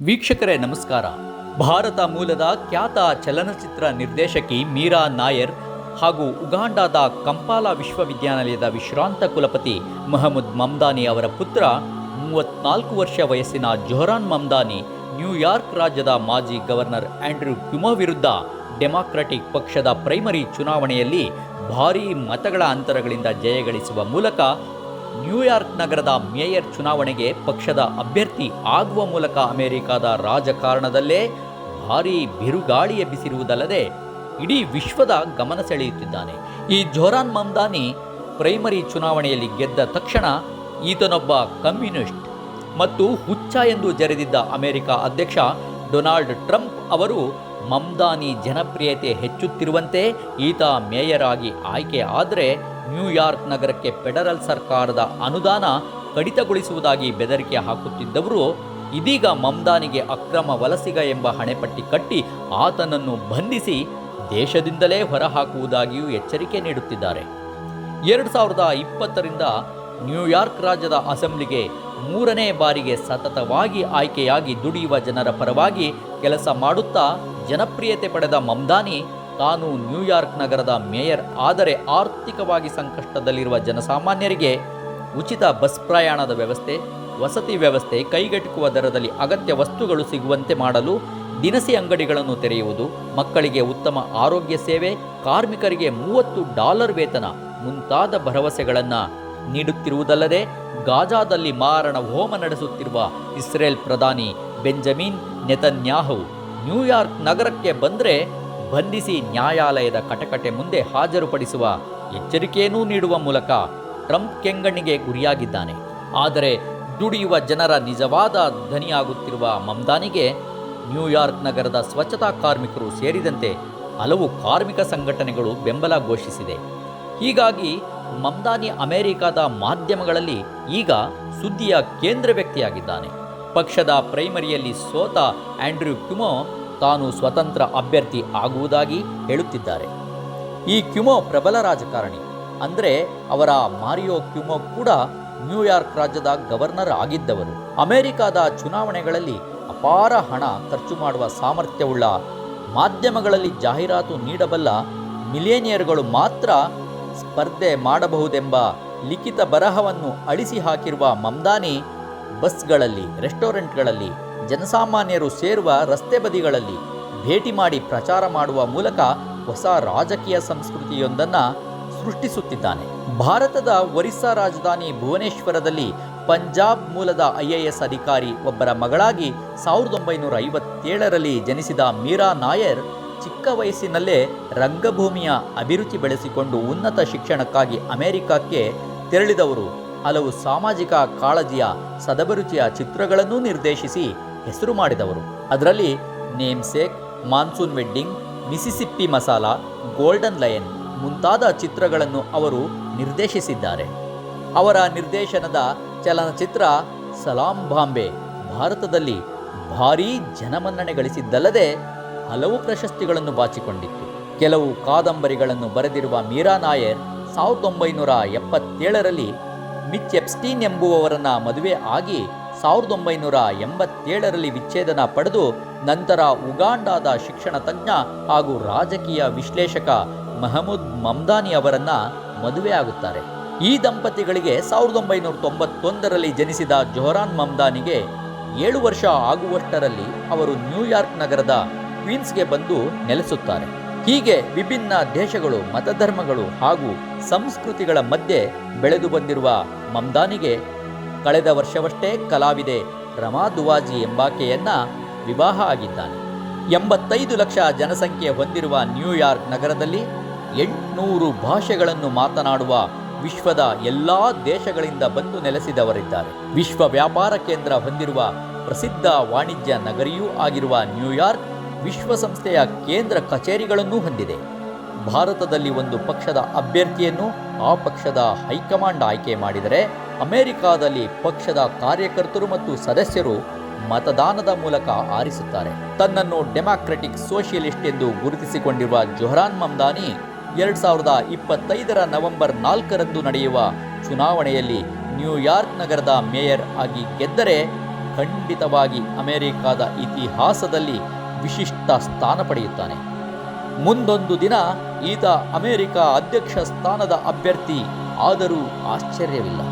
ವೀಕ್ಷಕರೇ, ನಮಸ್ಕಾರ. ಭಾರತ ಮೂಲದ ಖ್ಯಾತ ಚಲನಚಿತ್ರ ನಿರ್ದೇಶಕಿ ಮೀರಾ ನಾಯರ್ ಹಾಗೂ ಉಗಾಂಡಾದ ಕಂಪಾಲ ವಿಶ್ವವಿದ್ಯಾನಿಲಯದ ವಿಶ್ರಾಂತ ಕುಲಪತಿ ಮೊಹಮ್ಮದ್ ಮಮ್ದಾನಿ ಅವರ ಪುತ್ರ, ಮೂವತ್ನಾಲ್ಕು ವರ್ಷ ವಯಸ್ಸಿನ ಜೊಹರಾನ್ ಮಮ್ದಾನಿ ನ್ಯೂಯಾರ್ಕ್ ರಾಜ್ಯದ ಮಾಜಿ ಗವರ್ನರ್ ಆಂಡ್ರ್ಯೂ ಕ್ಯುಮೋ ವಿರುದ್ಧ ಡೆಮಾಕ್ರೆಟಿಕ್ ಪಕ್ಷದ ಪ್ರೈಮರಿ ಚುನಾವಣೆಯಲ್ಲಿ ಭಾರೀ ಮತಗಳ ಅಂತರಗಳಿಂದ ಜಯಗಳಿಸುವ ಮೂಲಕ ನ್ಯೂಯಾರ್ಕ್ ನಗರದ ಮೇಯರ್ ಚುನಾವಣೆಗೆ ಪಕ್ಷದ ಅಭ್ಯರ್ಥಿ ಆಗುವ ಮೂಲಕ ಅಮೆರಿಕದ ರಾಜಕಾರಣದಲ್ಲೇ ಭಾರೀ ಬಿರುಗಾಳಿ ಎಬ್ಬಿಸಿರುವುದಲ್ಲದೆ ಇಡೀ ವಿಶ್ವದ ಗಮನ ಸೆಳೆಯುತ್ತಿದ್ದಾನೆ. ಈ ಜೋರಾನ್ ಮಮ್ದಾನಿ ಪ್ರೈಮರಿ ಚುನಾವಣೆಯಲ್ಲಿ ಗೆದ್ದ ತಕ್ಷಣ ಈತನೊಬ್ಬ ಕಮ್ಯುನಿಸ್ಟ್ ಮತ್ತು ಹುಚ್ಚ ಎಂದು ಜರೆದಿದ್ದ ಅಮೆರಿಕ ಅಧ್ಯಕ್ಷ ಡೊನಾಲ್ಡ್ ಟ್ರಂಪ್ ಅವರು ಮಮ್ದಾನಿ ಜನಪ್ರಿಯತೆ ಹೆಚ್ಚುತ್ತಿರುವಂತೆ ಈತ ಮೇಯರ್ ಆಗಿ ಆಯ್ಕೆ ಆದರೆ ನ್ಯೂಯಾರ್ಕ್ ನಗರಕ್ಕೆ ಫೆಡರಲ್ ಸರ್ಕಾರದ ಅನುದಾನ ಕಡಿತಗೊಳಿಸುವುದಾಗಿ ಬೆದರಿಕೆ ಹಾಕುತ್ತಿದ್ದವರು, ಇದೀಗ ಮಮ್ದಾನಿಗೆ ಅಕ್ರಮ ವಲಸಿಗ ಎಂಬ ಹಣೆಪಟ್ಟಿ ಕಟ್ಟಿ ಆತನನ್ನು ಬಂಧಿಸಿ ದೇಶದಿಂದಲೇ ಹೊರಹಾಕುವುದಾಗಿಯೂ ಎಚ್ಚರಿಕೆ ನೀಡುತ್ತಿದ್ದಾರೆ. ಎರಡು ಸಾವಿರದ ಇಪ್ಪತ್ತರಿಂದ ನ್ಯೂಯಾರ್ಕ್ ರಾಜ್ಯದ ಅಸೆಂಬ್ಲಿಗೆ ಮೂರನೇ ಬಾರಿಗೆ ಸತತವಾಗಿ ಆಯ್ಕೆಯಾಗಿ ದುಡಿಯುವ ಜನರ ಪರವಾಗಿ ಕೆಲಸ ಮಾಡುತ್ತಾ ಜನಪ್ರಿಯತೆ ಪಡೆದ ಮಮ್ದಾನಿ ತಾನು ನ್ಯೂಯಾರ್ಕ್ ನಗರದ ಮೇಯರ್, ಆದರೆ ಆರ್ಥಿಕವಾಗಿ ಸಂಕಷ್ಟದಲ್ಲಿರುವ ಜನಸಾಮಾನ್ಯರಿಗೆ ಉಚಿತ ಬಸ್ ಪ್ರಯಾಣದ ವ್ಯವಸ್ಥೆ, ವಸತಿ ವ್ಯವಸ್ಥೆ ಕೈಗೆಟುಕುವ ದರದಲ್ಲಿ ಅಗತ್ಯ ವಸ್ತುಗಳು ಸಿಗುವಂತೆ ಮಾಡಲು ದಿನಸಿ ಅಂಗಡಿಗಳನ್ನು ತೆರೆಯುವುದು, ಮಕ್ಕಳಿಗೆ ಉತ್ತಮ ಆರೋಗ್ಯ ಸೇವೆ, ಕಾರ್ಮಿಕರಿಗೆ ಮೂವತ್ತು ಡಾಲರ್ ವೇತನ ಮುಂತಾದ ಭರವಸೆಗಳನ್ನು ನೀಡುತ್ತಿರುವುದಲ್ಲದೆ, ಗಾಜಾದಲ್ಲಿ ಮಾರಣ ಹೋಮ ನಡೆಸುತ್ತಿರುವ ಇಸ್ರೇಲ್ ಪ್ರಧಾನಿ ಬೆಂಜಮಿನ್ ನೆತನ್ಯಾಹು ನ್ಯೂಯಾರ್ಕ್ ನಗರಕ್ಕೆ ಬಂದರೆ ಬಂಧಿಸಿ ನ್ಯಾಯಾಲಯದ ಕಟಕಟೆ ಮುಂದೆ ಹಾಜರುಪಡಿಸುವ ಎಚ್ಚರಿಕೆಯನ್ನೂ ನೀಡುವ ಮೂಲಕ ಟ್ರಂಪ್ ಕೆಂಗಣ್ಣಿಗೆ ಗುರಿಯಾಗಿದ್ದಾನೆ. ಆದರೆ ದುಡಿಯುವ ಜನರ ನಿಜವಾದ ಧನಿಯಾಗುತ್ತಿರುವ ಮಮ್ದಾನಿಗೆ ನ್ಯೂಯಾರ್ಕ್ ನಗರದ ಸ್ವಚ್ಛತಾ ಕಾರ್ಮಿಕರು ಸೇರಿದಂತೆ ಹಲವು ಕಾರ್ಮಿಕ ಸಂಘಟನೆಗಳು ಬೆಂಬಲ ಘೋಷಿಸಿದೆ. ಹೀಗಾಗಿ ಮಮ್ದಾನಿ ಅಮೆರಿಕದ ಮಾಧ್ಯಮಗಳಲ್ಲಿ ಈಗ ಸುದ್ದಿಯ ಕೇಂದ್ರ ವ್ಯಕ್ತಿಯಾಗಿದ್ದಾನೆ. ಪಕ್ಷದ ಪ್ರೈಮರಿಯಲ್ಲಿ ಸೋತ ಆಂಡ್ರ್ಯೂ ಕ್ಯುಮೋ ತಾನು ಸ್ವತಂತ್ರ ಅಭ್ಯರ್ಥಿ ಆಗುವುದಾಗಿ ಹೇಳುತ್ತಿದ್ದಾರೆ. ಈ ಕ್ಯುಮೋ ಪ್ರಬಲ ರಾಜಕಾರಣಿ, ಅಂದರೆ ಅವರ ಮಾರಿಯೋ ಕ್ಯುಮೋ ಕೂಡ ನ್ಯೂಯಾರ್ಕ್ ರಾಜ್ಯದ ಗವರ್ನರ್ ಆಗಿದ್ದವರು. ಅಮೆರಿಕದ ಚುನಾವಣೆಗಳಲ್ಲಿ ಅಪಾರ ಹಣ ಖರ್ಚು ಮಾಡುವ ಸಾಮರ್ಥ್ಯವುಳ್ಳ ಮಾಧ್ಯಮಗಳಲ್ಲಿ ಜಾಹೀರಾತು ನೀಡಬಲ್ಲ ಮಿಲಿಯನಿಯರ್ಗಳು ಮಾತ್ರ ಸ್ಪರ್ಧೆ ಮಾಡಬಹುದೆಂಬ ಲಿಖಿತ ಬರಹವನ್ನು ಅಳಿಸಿ ಹಾಕಿರುವ ಮಮ್ದಾನಿ ಬಸ್ಗಳಲ್ಲಿ, ರೆಸ್ಟೋರೆಂಟ್ಗಳಲ್ಲಿ ಜನಸಾಮಾನ್ಯರು ಸೇರುವ ರಸ್ತೆ ಬದಿಗಳಲ್ಲಿ ಭೇಟಿ ಮಾಡಿ ಪ್ರಚಾರ ಮಾಡುವ ಮೂಲಕ ಹೊಸ ರಾಜಕೀಯ ಸಂಸ್ಕೃತಿಯೊಂದನ್ನು ಸೃಷ್ಟಿಸುತ್ತಿದ್ದಾನೆ. ಭಾರತದ ಒರಿಸ್ಸಾ ರಾಜಧಾನಿ ಭುವನೇಶ್ವರದಲ್ಲಿ ಪಂಜಾಬ್ ಮೂಲದ ಐ ಎ ಎಸ್ ಅಧಿಕಾರಿ ಒಬ್ಬರ ಮಗಳಾಗಿ ಸಾವಿರದ ಒಂಬೈನೂರ ಐವತ್ತೇಳರಲ್ಲಿ ಜನಿಸಿದ ಮೀರಾ ನಾಯರ್ ಚಿಕ್ಕ ವಯಸ್ಸಿನಲ್ಲೇ ರಂಗಭೂಮಿಯ ಅಭಿರುಚಿ ಬೆಳೆಸಿಕೊಂಡು ಉನ್ನತ ಶಿಕ್ಷಣಕ್ಕಾಗಿ ಅಮೆರಿಕಕ್ಕೆ ತೆರಳಿದವರು. ಹಲವು ಸಾಮಾಜಿಕ ಕಾಳಜಿಯ ಸದಭಿರುಚಿಯ ಚಿತ್ರಗಳನ್ನೂ ನಿರ್ದೇಶಿಸಿ ಹೆಸರು ಮಾಡಿದವರು. ಅದರಲ್ಲಿ Namesake Monsoon Wedding, Mississippi Masala, Golden Lion ಮುಂತಾದ ಚಿತ್ರಗಳನ್ನು ಅವರು ನಿರ್ದೇಶಿಸಿದ್ದಾರೆ. ಅವರ ನಿರ್ದೇಶನದ ಚಲನಚಿತ್ರ ಸಲಾಂ ಬಾಂಬೆ ಭಾರತದಲ್ಲಿ ಭಾರೀ ಜನಮನ್ನಣೆ ಗಳಿಸಿದ್ದಲ್ಲದೆ ಹಲವು ಪ್ರಶಸ್ತಿಗಳನ್ನು ಬಾಚಿಕೊಂಡಿತ್ತು. ಕೆಲವು ಕಾದಂಬರಿಗಳನ್ನು ಬರೆದಿರುವ ಮೀರಾ ನಾಯರ್ ಸಾವಿರದ ಒಂಬೈನೂರ ಎಪ್ಪತ್ತೇಳರಲ್ಲಿ ಮಿಚ್ ಎಪ್ಸ್ಟೀನ್ ಎಂಬುವವರನ್ನು ಮದುವೆ ಆಗಿ ಸಾವಿರದ ಒಂಬೈನೂರ ಎಂಬತ್ತೇಳರಲ್ಲಿ ವಿಚ್ಛೇದನ ಪಡೆದು ನಂತರ ಉಗಾಂಡಾದ ಶಿಕ್ಷಣ ತಜ್ಞ ಹಾಗೂ ರಾಜಕೀಯ ವಿಶ್ಲೇಷಕ ಮಹಮೂದ್ ಮಮ್ದಾನಿ ಅವರನ್ನ ಮದುವೆಯಾಗುತ್ತಾರೆ ಈ ದಂಪತಿಗಳಿಗೆ ಸಾವಿರದ ಒಂಬೈನೂರ ತೊಂಬತ್ತೊಂದರಲ್ಲಿ ಜನಿಸಿದ ಜೊಹರಾನ್ ಮಮ್ದಾನಿಗೆ ಏಳು ವರ್ಷ ಆಗುವಷ್ಟರಲ್ಲಿ ಅವರು ನ್ಯೂಯಾರ್ಕ್ ನಗರದ ಕ್ವೀನ್ಸ್ಗೆ ಬಂದು ನೆಲೆಸುತ್ತಾರೆ. ಹೀಗೆ ವಿಭಿನ್ನ ದೇಶಗಳು, ಮತಧರ್ಮಗಳು ಹಾಗೂ ಸಂಸ್ಕೃತಿಗಳ ಮಧ್ಯೆ ಬೆಳೆದು ಬಂದಿರುವ ಮಮ್ದಾನಿಗೆ ಕಳೆದ ವರ್ಷವಷ್ಟೇ ಕಲಾವಿದೆ ರಮಾ ದುವಾಜಿ ಎಂಬಾಕೆಯನ್ನ ವಿವಾಹ ಆಗಿದ್ದಾನೆ. ಎಂಬತ್ತೈದು ಲಕ್ಷ ಜನಸಂಖ್ಯೆ ಹೊಂದಿರುವ ನ್ಯೂಯಾರ್ಕ್ ನಗರದಲ್ಲಿ ಎಂಟುನೂರು ಭಾಷೆಗಳನ್ನು ಮಾತನಾಡುವ ವಿಶ್ವದ ಎಲ್ಲ ದೇಶಗಳಿಂದ ಬಂದು ನೆಲೆಸಿದವರಿದ್ದಾರೆ. ವಿಶ್ವ ವ್ಯಾಪಾರ ಕೇಂದ್ರ ಹೊಂದಿರುವ ಪ್ರಸಿದ್ಧ ವಾಣಿಜ್ಯ ನಗರಿಯೂ ಆಗಿರುವ ನ್ಯೂಯಾರ್ಕ್ ವಿಶ್ವಸಂಸ್ಥೆಯ ಕೇಂದ್ರ ಕಚೇರಿಗಳನ್ನೂ ಹೊಂದಿದೆ. ಭಾರತದಲ್ಲಿ ಒಂದು ಪಕ್ಷದ ಅಭ್ಯರ್ಥಿಯನ್ನು ಆ ಪಕ್ಷದ ಹೈಕಮಾಂಡ್ ಆಯ್ಕೆ ಮಾಡಿದರೆ ಅಮೆರಿಕಾದಲ್ಲಿ ಪಕ್ಷದ ಕಾರ್ಯಕರ್ತರು ಮತ್ತು ಸದಸ್ಯರು ಮತದಾನದ ಮೂಲಕ ಆರಿಸುತ್ತಾರೆ. ತನ್ನನ್ನು ಡೆಮಾಕ್ರೆಟಿಕ್ ಸೋಷಿಯಲಿಸ್ಟ್ ಎಂದು ಗುರುತಿಸಿಕೊಂಡಿರುವ ಜೊಹರಾನ್ ಮಮ್ದಾನಿ ಎರಡು ಸಾವಿರದ ಇಪ್ಪತ್ತೈದರ ನವೆಂಬರ್ ನಾಲ್ಕರಂದು ನಡೆಯುವ ಚುನಾವಣೆಯಲ್ಲಿ ನ್ಯೂಯಾರ್ಕ್ ನಗರದ ಮೇಯರ್ ಆಗಿ ಗೆದ್ದರೆ ಖಂಡಿತವಾಗಿ ಅಮೆರಿಕಾದ ಇತಿಹಾಸದಲ್ಲಿ ವಿಶಿಷ್ಟ ಸ್ಥಾನ ಪಡೆಯುತ್ತಾನೆ. ಮುಂದೊಂದು ದಿನ ಈತ ಅಮೆರಿಕ ಅಧ್ಯಕ್ಷ ಸ್ಥಾನದ ಅಭ್ಯರ್ಥಿ ಆದರೂ ಆಶ್ಚರ್ಯವಿಲ್ಲ.